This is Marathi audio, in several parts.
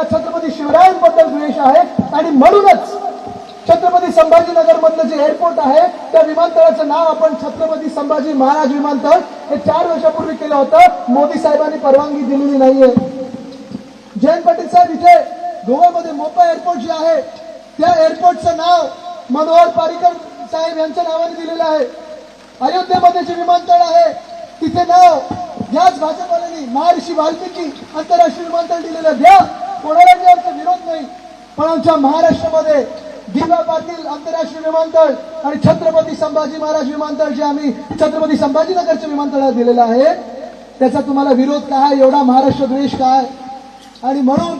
त्या छत्रपती शिवरायांबद्दल द्वेष आहे आणि म्हणूनच छत्रपती संभाजीनगर मधलं जे एअरपोर्ट आहे त्या विमानतळाचं नाव आपण छत्रपती संभाजी महाराज विमानतळ हे चार वर्षापूर्वी केलं होतं. मोदी साहेबांनी परवानगी दिलेली नाहीये. जयंत पाटील साहेब इथे गोव्यामध्ये मोपा एअरपोर्ट जे आहे त्या एअरपोर्टचं नाव मनोहर पारिकर साहेब यांच्या नावाने दिलेलं आहे. अयोध्येमध्ये जे विमानतळ आहे तिथे नाव याच भाजपवाल्यांनी महर्षी वाल्मिकी आंतरराष्ट्रीय विमानतळ दिलेलं द्या कोणाला याचा विरोध नाही. पण आमच्या महाराष्ट्रामध्ये दिवा पाटील आंतरराष्ट्रीय विमानतळ आणि छत्रपती संभाजी महाराज विमानतळ जे आम्ही छत्रपती संभाजीनगरच्या विमानतळात दिलेलं आहे त्याचा तुम्हाला विरोध काय एवढा महाराष्ट्र द्वेष काय? आणि म्हणून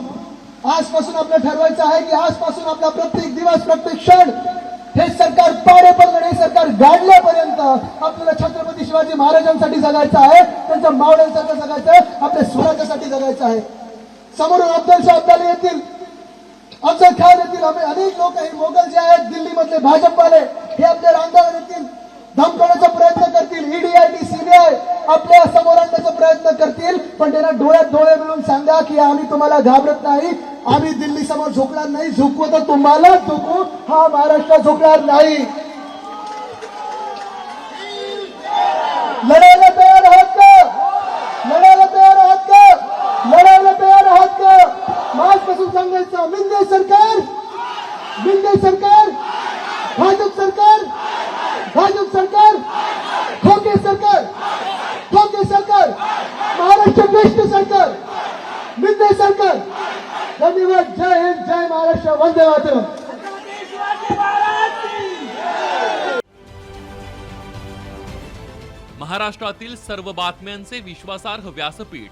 आजपासून आपलं ठरवायचं आहे की आजपासून आपला प्रत्येक दिवस प्रत्येक क्षण हे सरकार पाडेपर्यंत हे सरकार गाडल्यापर्यंत आपल्याला छत्रपती शिवाजी महाराजांसाठी जगायचं आहे त्यांच्या मावळ्यांसाठी जगायचं आहे आपल्या स्वराज्यासाठी जगायचं आहे. समोरून अब्दुल शाह अब्दाली येतील अफजल खान येतील आम्ही अनेक लोक हे मोगल जे आहेत दिल्लीमधले भाजपवाले हे आपल्या रांगावर येतील धमकवण्याचा प्रयत्न करतील. ईडीआयटी सीबीआय आपल्यासमोर आणण्याचा प्रयत्न करतील. पण त्यांना डोळ्यात डोळे मिळून सांगा की आम्ही तुम्हाला घाबरत नाही. आम्ही दिल्ली समोर झोकणार नाही. झोकू तर तुम्हाला झोकू हा महाराष्ट्र झोकणार नाही. लढायला सांगायचं मिंदे सरकार मिंदे सरकार, भाजप सरकार भाजप सरकार खोके सरकार खोके सरकार, महाराष्ट्र बेस्ट सरकार, मिंदे सरकार। धन्यवाद, जय हिंद, जय महाराष्ट्र, वंदे मातरम। महाराष्ट्रातील सर्व बातम्यांचे विश्वासार्ह व्यासपीठ